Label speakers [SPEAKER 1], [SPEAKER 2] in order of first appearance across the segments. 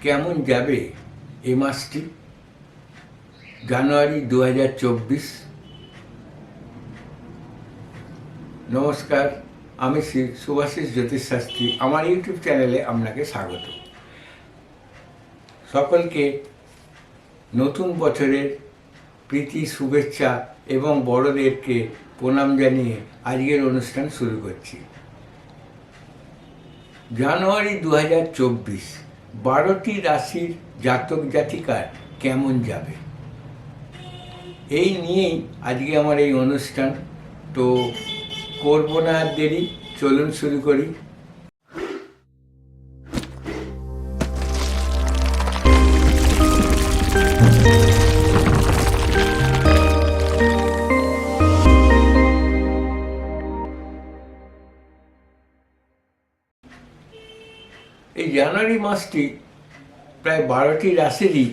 [SPEAKER 1] কেমন যাবে এ মাসটি? জানুয়ারি দু হাজার চব্বিশ। নমস্কার, আমি শ্রী সুভাষিস জ্যোতিষশাস্ত্রী আমার ইউটিউব চ্যানেলে আপনাকে স্বাগত। সকলকে নতুন বছরের প্রীতি, শুভেচ্ছা এবং বড়দেরকে প্রণাম জানিয়ে আজকের অনুষ্ঠান শুরু করছি। জানুয়ারি দু হাজার চব্বিশ বারোটি রাশির জাতক জাতিকার কেমন যাবে? এই নিয়েই আজকে আমার এই অনুষ্ঠান। তো করব না আর দেরি, চলুন শুরু করি। এই জানুয়ারি মাসটি প্রায় বারোটি রাশিরই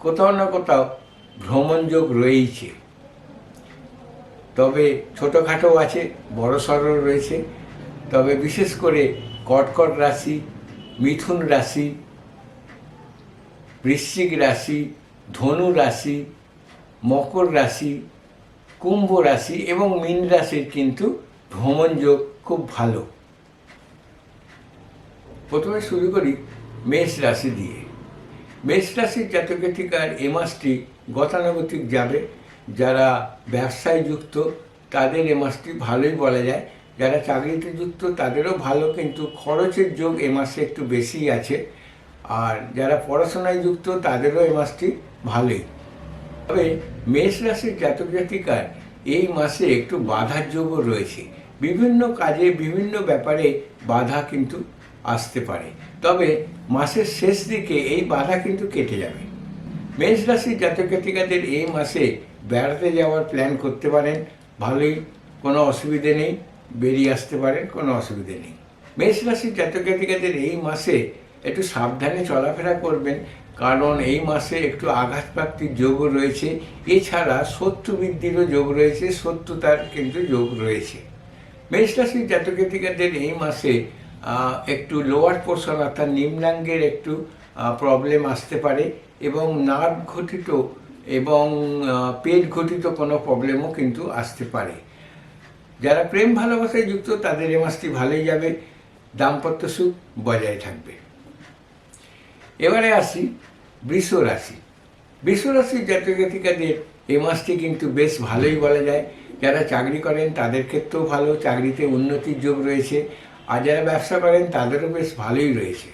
[SPEAKER 1] কোথাও না কোথাও ভ্রমণযোগ রয়েছে তবে ছোটোখাটো আছে, বড় সড়ো রয়েছে। তবে বিশেষ করে কটকট রাশি, মিথুন রাশি, বৃশ্চিক রাশি, ধনু রাশি, মকর রাশি, কুম্ভ রাশি এবং মীন রাশির কিন্তু ভ্রমণযোগ খুব ভালো। প্রথমে শুরু করি মেষ রাশি দিয়ে। মেষ রাশির জাতকেতিকার এ মাসটি গতানুগতিক যাবে। যারা ব্যবসায় যুক্ত, তাদের এ মাসটি ভালোই বলা যায়। যারা চাকরিতে যুক্ত, তাদেরও ভালো, কিন্তু খরচের যোগ এ মাসে একটু বেশি আছে। আর যারা পড়াশোনায় যুক্ত, তাদেরও এ মাসটি ভালোই। তবে মেষ রাশির জাতক জাতিকার এই মাসে একটু বাধার যোগও রয়েছে। বিভিন্ন কাজে, বিভিন্ন ব্যাপারে বাধা কিন্তু আসতে পারে। তবে মাসের শেষ দিকে এই বাধা কিন্তু কেটে যাবে। মেষ রাশির জাতক জাতিকাদের এই মাসে বেড়াতে যাওয়ার প্ল্যান করতে পারেন। ভালোই কোনো অসুবিধে নেই, বেরিয়ে আসতে পারেন, কোনো অসুবিধে নেই। মেষ রাশির জাতক জাতিকাদের এই মাসে একটু সাবধানে চলাফেরা করবেন, কারণ এই মাসে একটু আঘাতপ্রাপ্তির যোগও রয়েছে। এছাড়া শত্রু বৃদ্ধিরও যোগ রয়েছে, শত্রুতার কিন্তু যোগ রয়েছে। মেষ রাশির জাতক জাতিকাদের এই মাসে একটু লোয়ার পোর্শন অর্থাৎ নিম্নাঙ্গের একটু প্রবলেম আসতে পারে এবং নার্ভ ঘটিত এবং পেট ঘটিত কোনো প্রবলেমও কিন্তু আসতে পারে। যারা প্রেম ভালোবাসায় যুক্ত, তাদের এ মাসটি ভালোই যাবে, দাম্পত্য সুখ বজায় থাকবে। এবারে আসি বৃষ রাশি। বৃষ রাশির জাতক জাতিকাদের এ মাসটি কিন্তু বেশ ভালোই বলা যায়। যারা চাকরি করেন, তাদের ক্ষেত্রেও ভালো, চাকরিতে উন্নতির যোগ রয়েছে। আর যারা ব্যবসা করেন, তাদেরও বেশ ভালোই রয়েছে।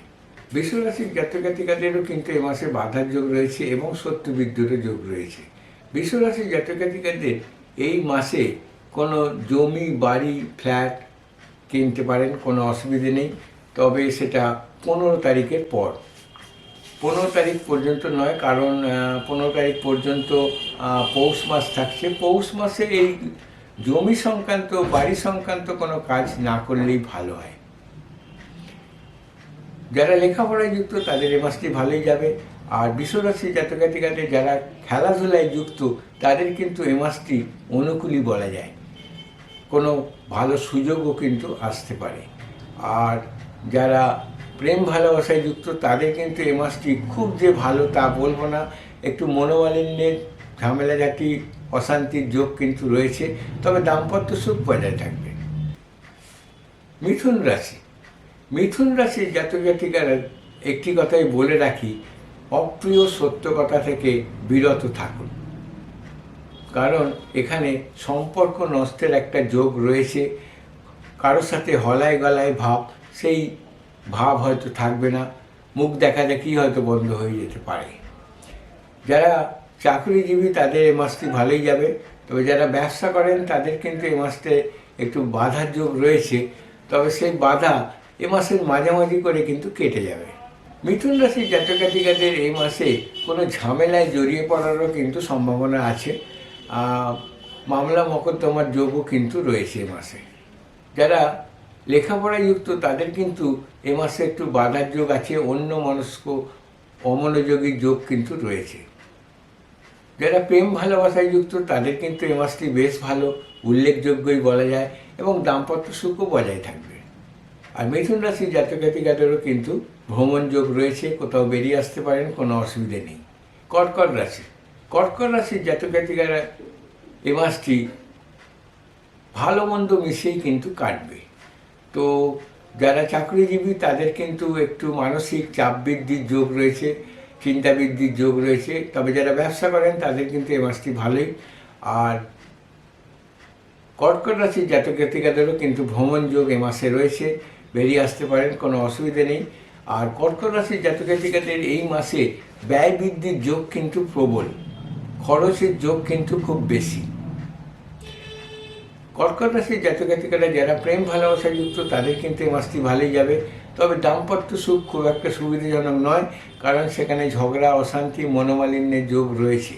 [SPEAKER 1] বৃষ রাশির জাতক জাতিকাদেরও কিন্তু এ মাসে বাধার যোগ রয়েছে এবং সত্য বিদ্যুতের যোগ রয়েছে। বৃষ রাশির জাতক জাতিকাদের এই মাসে কোনো জমি, বাড়ি, ফ্ল্যাট কিনতে পারেন, কোনো অসুবিধে নেই। তবে সেটা পনেরো তারিখের পর। পনেরো তারিখ পর্যন্ত নয়, কারণ পনেরো তারিখ পর্যন্ত পৌষ মাস থাকছে। পৌষ মাসে এই জমি সংক্রান্ত, বাড়ি সংক্রান্ত কোনো কাজ না করলেই ভালো হয়। যারা লেখাপড়ায় যুক্ত, তাদের এ মাসটি ভালোই যাবে। আর বিশ্বরাশি জাতকাতিকাদের যারা খেলাধুলায় যুক্ত, তাদের কিন্তু এ মাসটি অনুকূলই বলা যায়। কোনো ভালো সুযোগও কিন্তু আসতে পারে। আর যারা প্রেম ভালোবাসায় যুক্ত, তাদের কিন্তু এ মাসটি খুব যে ভালো তা বলব না। একটু মনোমালিন্যের ঝামেলা জাতি, অশান্তির যোগ কিন্তু রয়েছে, তবে দাম্পত্য সুখ বজায় থাকবে। মিথুন রাশি। মিথুন রাশির জাতক জাতিকারা একটি কথাই বলে রাখি, অপ্রিয় সত্য কথা থেকে বিরত থাকুন। কারণ এখানে সম্পর্ক নষ্টের একটা যোগ রয়েছে, কারোর সাথে হলায় গলায় ভাব, সেই ভাব হয়তো থাকবে না, মুখ দেখা দেখি হয়তো বন্ধ হয়ে যেতে পারে। যারা চাকরিজীবী তাদের এই মাসটি ভালোই যাবে। তবে যারা ব্যবসা করেন, তাদের কিন্তু এই মাসতে একটু বাধার যোগ রয়েছে। তবে সেই বাধা এ মাসের মাঝামাঝি করে কিন্তু কেটে যাবে। মিথুন রাশির জাতক জাতিকাদের এই মাসে কোনো ঝামেলায় জড়িয়ে পড়ারও কিন্তু সম্ভাবনা আছে। মামলা মকদ্দমার যোগও কিন্তু রয়েছে এ মাসে। যারা লেখাপড়ায় যুক্ত তাদের কিন্তু এ মাসে একটু বাধার যোগ আছে। অন্য মনস্ক অমনোযোগী যোগ কিন্তু রয়েছে। যারা প্রেম ভালোবাসায় যুক্ত, তাদের কিন্তু এ মাসটি বেশ ভালো। উল্লেখযোগ্যই বলা যায় এবং দাম্পত্য সুখও বজায় থাকবে। আর মিথুন রাশির জাতক জাতিকাদেরও কিন্তু ভ্রমণ যোগ রয়েছে, কোথাও বেরিয়ে আসতে পারেন, কোনো অসুবিধে নেই। কর্কট রাশি। কর্কট রাশির জাতক জাতিকারা এ মাসটি ভালো মন্দ মিশিয়েই কিন্তু কাটবে। তো যারা চাকরিজীবী, তাদের কিন্তু একটু মানসিক চাপ বৃদ্ধির যোগ রয়েছে। চিন্তা বৃদ্ধির যোগ রয়েছে। তবে যারা ব্যবসা করেন, তাদের কিন্তু এ মাসটি ভালোই। আর কর্কট রাশির জাতক জাতিকাদেরও কিন্তু ভ্রমণ যোগ এ মাসে রয়েছে। বেরিয়ে আসতে পারেন, কোনো অসুবিধে নেই। আর কর্কট রাশির জাতক জাতিকাদের এই মাসে ব্যয় বৃদ্ধির যোগ কিন্তু প্রবল। খরচের যোগ কিন্তু খুব বেশি। কর্কট রাশির জাতক জাতিকারা যারা প্রেম ভালোবাসা যুক্ত, তাদের কিন্তু এই মাসটি ভালোই যাবে। তবে দাম্পত্য সুখ খুব একটা সুবিধাজনক নয়, কারণ সেখানে ঝগড়া, অশান্তি, মনোমালিন্যের যোগ রয়েছে।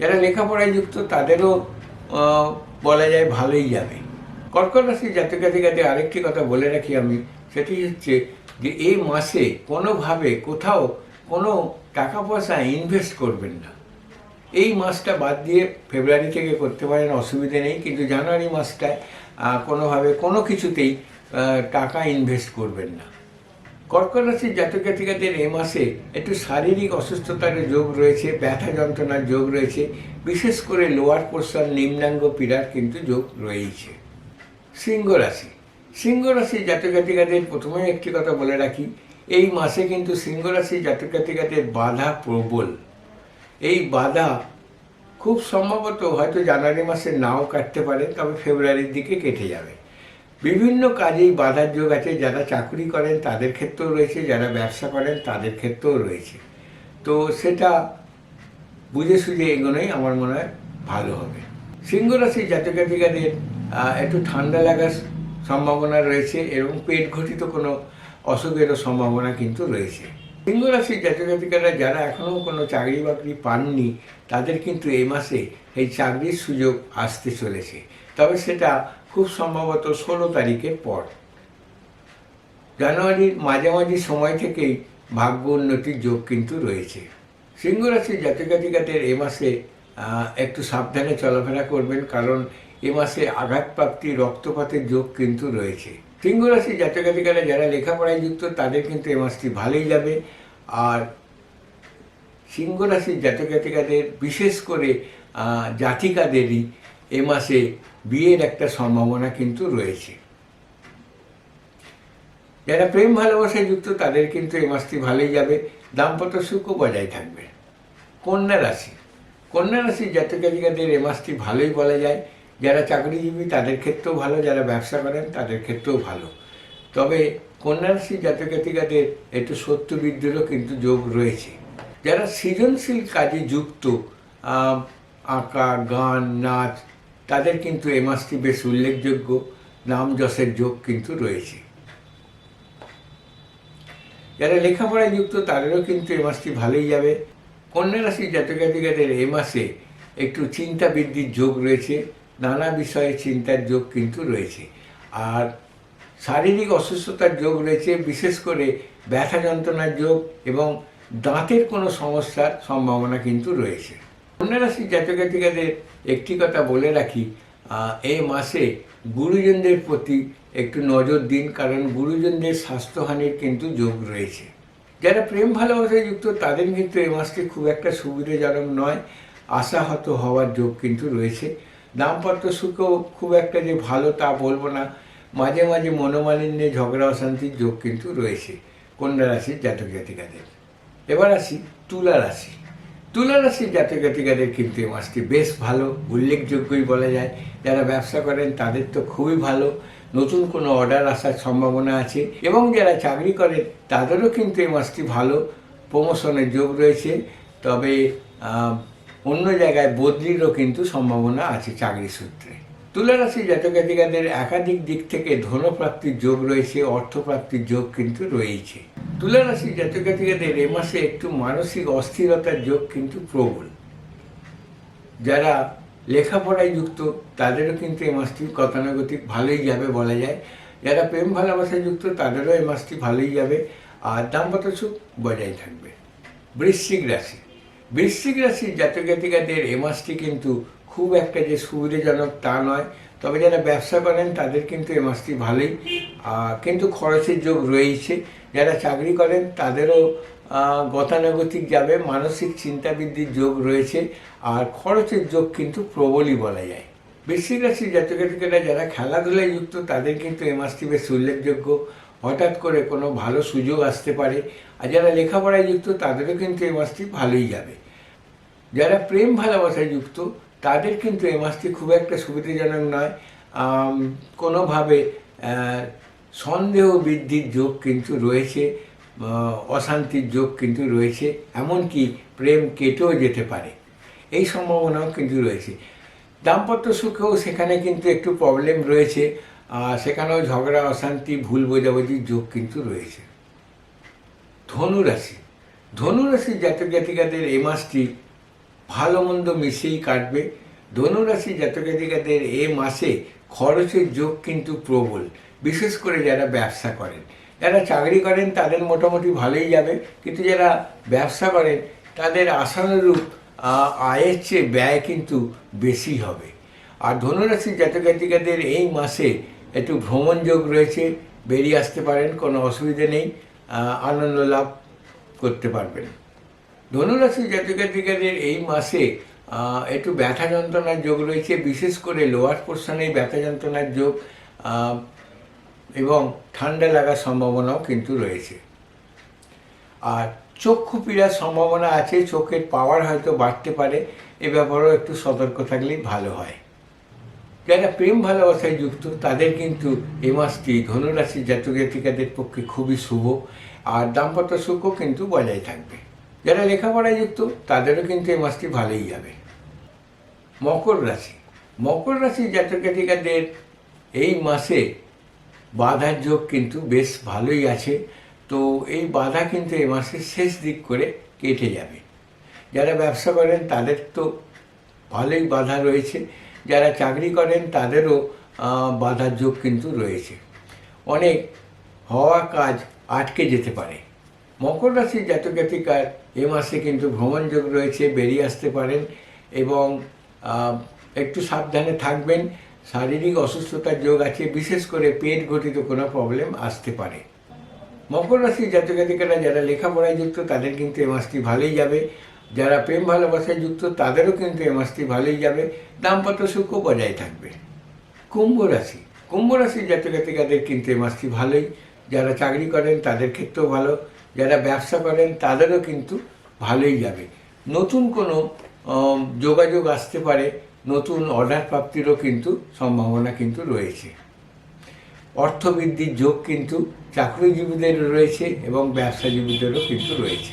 [SPEAKER 1] যারা লেখাপড়ায় যুক্ত, তাদেরও বলা যায় ভালোই যাবে। কর্কট রাশির জাতক জাতিকাদের আরেকটি কথা বলে রাখি আমি, সেটি হচ্ছে যে এই মাসে কোনোভাবে কোথাও কোনো টাকা পয়সা ইনভেস্ট করবেন না। এই মাসটা বাদ দিয়ে ফেব্রুয়ারি থেকে করতে পারেন, অসুবিধে নেই, কিন্তু জানুয়ারি মাসটায় কোনোভাবে কোনো কিছুতেই টাকা ইনভেস্ট করবেন না। কর্কট রাশির জাতক জাতিকাদের এ মাসে একটু শারীরিক অসুস্থতার যোগ রয়েছে, ব্যথা যন্ত্রণার যোগ রয়েছে, বিশেষ করে লোয়ার পোর্শন নিম্নাঙ্গ পীড়ার কিন্তু যোগ রয়েছে সিংহ রাশি সিংহ রাশির জাতক জাতিকাদের প্রথমে একটি কথা বলে রাখি, এই মাসে কিন্তু সিংহ রাশির জাতক জাতিকাদের বাধা প্রবল। এই বাধা খুব সম্ভবত হয়তো জানুয়ারি মাসে নাও কাটতে পারে, তবে ফেব্রুয়ারির দিকে কেটে যাবে। বিভিন্ন কাজেই বাধার যোগ আছে। যারা চাকরি করেন, তাদের ক্ষেত্রেও রয়েছে। যারা ব্যবসা করেন, তাদের ক্ষেত্রেও রয়েছে। তো সেটা বুঝে সুঝে এগোনোই আমার মনে হয় ভালো হবে। সিংহ রাশির জাতক জাতিকাদের একটু ঠান্ডা লাগার সম্ভাবনা রয়েছে এবং পেট ঘটিত কোনো অসুখেরও সম্ভাবনা কিন্তু রয়েছে। সিংহ রাশির জাতক জাতিকারা যারা এখনও কোনো চাকরি বাকরি পাননি, তাদের কিন্তু এই মাসে এই চাকরির সুযোগ আসতে চলেছে। তবে সেটা খুব সম্ভবত ষোলো তারিখের পর। জানুয়ারির মাঝামাঝি সময় থেকেই ভাগ্য উন্নতির যোগ কিন্তু রয়েছে। সিংহ রাশির জাতক জাতিকাদের এ মাসে একটু সাবধানে চলাফেরা করবেন কারণ এ মাসে আঘাতপ্রাপ্তি রক্তপাতের যোগ কিন্তু রয়েছে। সিংহ রাশির জাতক জাতিকারা যারা লেখাপড়ায় যুক্ত, তাদের কিন্তু এ মাসটি ভালোই যাবে। আর সিংহ রাশির জাতক জাতিকাদের বিশেষ করে জাতিকাদেরই এ মাসে বিয়ের একটা সম্ভাবনা কিন্তু রয়েছে। যারা প্রেম ভালোবাসায় যুক্ত, তাদের কিন্তু এই মাসটি ভালোই যাবে। দাম্পত্য সুখও বজায় থাকবে। কন্যা রাশি। কন্যা রাশির জাতক জাতিকাদের এ মাসটি ভালোই বলা যায়। যারা চাকরিজীবী, তাদের ক্ষেত্রেও ভালো। যারা ব্যবসা করেন, তাদের ক্ষেত্রেও ভালো। তবে কন্যা রাশির জাতক জাতিকাদের একটু সত্য বৃদ্ধিরও কিন্তু যোগ রয়েছে। যারা সৃজনশীল কাজে যুক্ত আঁকা, গান, নাচ তাদের কিন্তু এ মাসটি বেশ উল্লেখযোগ্য, নাম যশের যোগ কিন্তু রয়েছে। যারা লেখাপড়ায় যুক্ত, তাদেরও কিন্তু এ মাসটি ভালোই যাবে। কন্যা রাশির জাতক জাতিকাদের এ মাসে একটু চিন্তা বৃদ্ধির যোগ রয়েছে, নানা বিষয়ে চিন্তার যোগ কিন্তু রয়েছে। আর শারীরিক অসুস্থতার যোগ রয়েছে, বিশেষ করে ব্যথা যন্ত্রণার যোগ এবং দাঁতের কোনো সমস্যার সম্ভাবনা কিন্তু রয়েছে। কন্যা রাশির জাতক জাতিকাদের একটি কথা বলে রাখি এই মাসে গুরুজনদের প্রতি একটু নজর দিন, কারণ গুরুজনদের স্বাস্থ্যহানির কিন্তু যোগ রয়েছে। যারা প্রেম ভালোবাসায় যুক্ত, তাদের কিন্তু এই মাসটি খুব একটা সুবিধাজনক নয়। আশাহত হওয়ার যোগ কিন্তু রয়েছে। দাম্পত্য সুখও খুব একটা যে ভালো তা বলব না। মাঝে মাঝে মনোমালিন্যে, ঝগড়া অশান্তির যোগ কিন্তু রয়েছে। কন্যা রাশির জাতক জাতিকাদের। এবার আসি তুলা রাশি। তুলা রাশির জাতক জাতিকাদের কিন্তু এই মাসটি বেশ ভালো। উল্লেখযোগ্যই বলা যায়, যারা ব্যবসা করেন তাদের তো খুবই ভালো। নতুন কোনো অর্ডার আসার সম্ভাবনা আছে এবং যারা চাকরি করে তাদেরও কিন্তু এই মাসটি ভালো। প্রমোশনের যোগ রয়েছে, তবে অন্য জায়গায় বদলিরও কিন্তু সম্ভাবনা আছে চাকরি সূত্রে। তুলা রাশি জাতক জাতিকাদের একাধিক দিক থেকে ধনপ্রাপ্তির যোগ রয়েছে, অর্থপ্রাপ্তির যোগ কিন্তু রয়েছে। তুলা রাশি জাতক জাতিকাদের এ মাসে একটু মানসিক অস্থিরতার যোগ কিন্তু প্রবল। যারা লেখাপড়ায় যুক্ত, তাদেরও কিন্তু এই মাসটি গতানুগতিক ভালোই যাবে বলা যায়। যারা প্রেম ভালোবাসায় যুক্ত, তাদেরও এই মাসটি ভালোই যাবে। আর দাম্পত্য সুখ বজায় থাকবে। বৃশ্চিক রাশি। বৃশ্চিক রাশির জাতক জাতিকাদের এ মাসটি কিন্তু খুব একটা যে সুবিধাজনক তা নয়। তবে যারা ব্যবসা করেন, তাদের কিন্তু এই মাসটি ভালোই। কিন্তু খরচের যোগ রয়েছে যারা চাকরি করেন, তাদেরও গতানুগতিক যাবে, মানসিক চিন্তা বৃদ্ধির যোগ রয়েছে, আর খরচের যোগ কিন্তু প্রবলই বলা যায়। বৃশ্চিক রাশির জাতকাতিকেরা যারা খেলাধুলায় যুক্ত, তাদের কিন্তু এই মাসটি বেশ উল্লেখযোগ্য। হঠাৎ করে কোনো ভালো সুযোগ আসতে পারে। আর যারা লেখাপড়ায় যুক্ত, তাদেরও কিন্তু এই মাসটি ভালোই যাবে। যারা প্রেম ভালোবাসায় যুক্ত তাদের কিন্তু এই মাসটি খুব একটা সুবিধাজনক নয়। কোনোভাবে সন্দেহ বৃদ্ধির যোগ কিন্তু রয়েছে অশান্তির যোগ কিন্তু রয়েছে, এমনকি প্রেম কেটেও যেতে পারে। এই সম্ভাবনাও কিন্তু রয়েছে। দাম্পত্য সুখেও সেখানে কিন্তু একটু প্রবলেম রয়েছে সেখানেও ঝগড়া, অশান্তি, ভুল বোঝাবুঝির যোগ কিন্তু রয়েছে। ধনুরাশি। ধনুরাশির জাতক জাতিকাদের এই মাসটি ভালো মন্দ মিশিয়েই কাটবে। ধনুরাশি জাতক জাতিকাদের এ মাসে খরচের যোগ কিন্তু প্রবল, বিশেষ করে যারা ব্যবসা করেন। যারা চাকরি করেন তাদের মোটামুটি ভালোই যাবে, কিন্তু যারা ব্যবসা করেন তাদের আশানুরূপ আয়ের চেয়ে ব্যয় কিন্তু বেশি হবে। আর ধনুরাশির জাতক জাতিকাদের এই মাসে একটু ভ্রমণ যোগ রয়েছে, বেরিয়ে আসতে পারেন, কোনো অসুবিধে নেই আনন্দ লাভ করতে পারবেন। ধনুরাশি জাতকাতিকাদের এই মাসে একটু ব্যথা যন্ত্রণার যোগ রয়েছে, বিশেষ করে লোয়ার পোর্শনে ব্যথা যন্ত্রণার যোগ এবং ঠান্ডা লাগার সম্ভাবনাও কিন্তু রয়েছে। আর চক্ষু পীড়ার সম্ভাবনা আছে, চোখের পাওয়ার হয়তো বাড়তে পারে, এ ব্যাপারেও একটু সতর্ক থাকলেই ভালো হয়। যারা প্রেম ভালোবাসায় যুক্ত, তাদের কিন্তু এই মাসটি ধনুরাশির জাতক জাতিকাদের পক্ষে খুবই শুভ, আর দাম্পত্য সুখও কিন্তু বজায় থাকবে। যারা লেখাপড়ায় যুক্ত, তাদেরও কিন্তু এই মাসটি ভালোই যাবে। মকর রাশি। মকর রাশির জাতক জাতিকাদের এই মাসে বাধার যোগ কিন্তু বেশ ভালোই আছে। তো এই বাধা কিন্তু এই মাসের শেষ দিক করে কেটে যাবে। যারা ব্যবসা করেন, তাদের তো ভালোই বাধা রয়েছে। যারা চাকরি করেন, তাদেরও বাধার যোগ কিন্তু রয়েছে। অনেক হওয়া কাজ আটকে যেতে পারে। মকর রাশির জাতক জাতিকার এ মাসে কিন্তু ভ্রমণ যোগ রয়েছে, বেরিয়ে আসতে পারেন এবং একটু সাবধানে থাকবেন। শারীরিক অসুস্থতার যোগ আছে, বিশেষ করে পেট ঘটিত কোনো প্রবলেম আসতে পারে। মকর রাশির জাতক জাতিকারা যারা লেখাপড়ায় যুক্ত, তাদের কিন্তু এ মাসটি ভালোই যাবে। যারা প্রেম ভালোবাসায় যুক্ত, তাদেরও কিন্তু এ মাসটি ভালোই যাবে। দাম্পত্য সুখও বজায় থাকবে। কুম্ভ রাশি, কুম্ভ রাশির জাতক জাতিকাদের কিন্তু এ মাসটি ভালোই। যারা চাকরি করেন, তাদের ক্ষেত্রেও ভালো। যারা ব্যবসা করেন, তাদেরও কিন্তু ভালোই যাবে। নতুন কোনো যোগাযোগ আসতে পারে, নতুন অর্ডার প্রাপ্তিরও কিন্তু সম্ভাবনা কিন্তু রয়েছে। অর্থবৃদ্ধির যোগ কিন্তু চাকরিজীবীদের রয়েছে এবং ব্যবসাজীবীদেরও কিন্তু রয়েছে।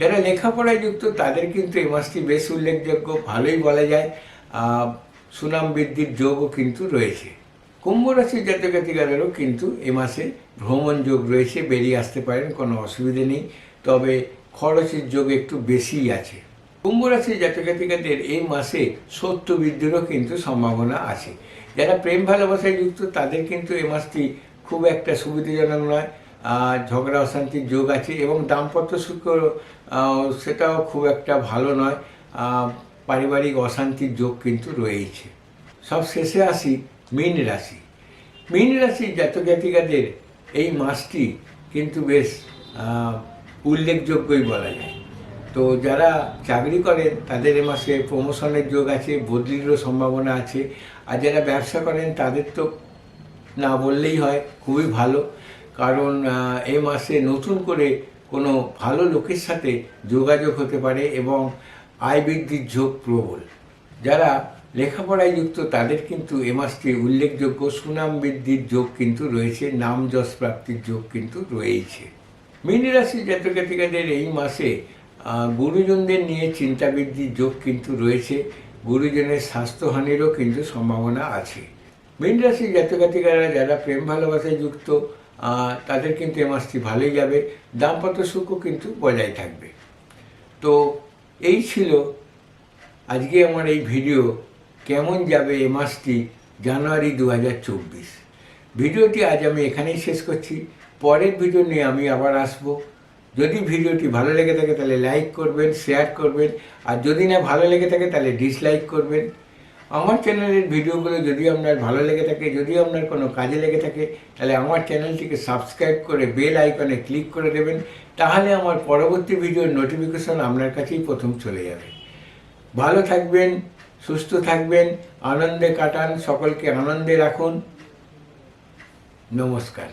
[SPEAKER 1] যারা লেখাপড়ায় যুক্ত, তাদের কিন্তু এই মাসটি বেশ উল্লেখযোগ্য, ভালোই বলা যায়। সুনাম বৃদ্ধির যোগও কিন্তু রয়েছে। কুম্ভ রাশির জাতক জাতিকাদেরও কিন্তু এ মাসে ভ্রমণ যোগ রয়েছে, বেরিয়ে আসতে পারেন, কোনো অসুবিধে নেই। তবে খরচের যোগ একটু বেশিই আছে। কুম্ভ রাশির জাতক জাতিকাদের এই মাসে সত্য বৃদ্ধিরও কিন্তু সম্ভাবনা আছে। যারা প্রেম ভালোবাসায় যুক্ত, তাদের কিন্তু এ মাসটি খুব একটা সুবিধাজনক নয়। ঝগড়া, অশান্তির যোগ আছে এবং দাম্পত্য সুখ সেটাও খুব একটা ভালো নয়। পারিবারিক অশান্তির যোগ কিন্তু রয়েছে সব শেষে আসি মীন রাশি। মীন রাশির জাতক জাতিকাদের এই মাসটি কিন্তু বেশ উল্লেখযোগ্যই বলা যায়। তো যারা চাকরি করেন, তাদের এ মাসে প্রমোশনের যোগ আছে, বদলিরও সম্ভাবনা আছে। আর যারা ব্যবসা করেন, তাদের তো না বললেই হয়, খুবই ভালো। কারণ এ মাসে নতুন করে কোনো ভালো লোকের সাথে যোগাযোগ হতে পারে এবং আয় বৃদ্ধির যোগ প্রবল। যারা লেখাপড়ায় যুক্ত, তাদের কিন্তু এ মাসটি উল্লেখযোগ্য সুনাম বৃদ্ধির যোগ কিন্তু রয়েছে, নাম যশ প্রাপ্তির যোগ কিন্তু রয়েছে মীন রাশি জাতক জাতিকাদের এই মাসে গুরুজনদের নিয়ে চিন্তা বৃদ্ধির যোগ কিন্তু রয়েছে, গুরুজনের স্বাস্থ্যহানিরও কিন্তু সম্ভাবনা আছে। মীন রাশি জাতক জাতিকারা যারা প্রেম ভালোবাসায় যুক্ত তাদের কিন্তু এ মাসটি ভালোই যাবে, দাম্পত্য সুখও কিন্তু বজায় থাকবে। তো এই ছিল আজকে আমার এই ভিডিও। কেমন যাবে এ মাসটি জানুয়ারি দু হাজার চব্বিশ। ভিডিওটি আজ আমি এখানেই শেষ করছি। পরের ভিডিও নিয়ে আমি আবার আসব। যদি ভিডিওটি ভালো লেগে থাকে তাহলে লাইক করবেন, শেয়ার করবেন, আর যদি না ভালো লেগে থাকে তাহলে ডিসলাইক করবেন। আমার চ্যানেলের ভিডিওগুলো যদি আপনার ভালো লেগে থাকে, যদি আপনার কোনো কাজে লেগে থাকে, তাহলে আমার চ্যানেলটিকে সাবস্ক্রাইব করে বেল আইকনে ক্লিক করে দেবেন, তাহলে আমার পরবর্তী ভিডিওর নোটিফিকেশন আপনার কাছেই প্রথম চলে যাবে। ভালো থাকবেন সুস্থ থাকবেন আনন্দে কাটান সকলকে আনন্দে রাখুন। নমস্কার।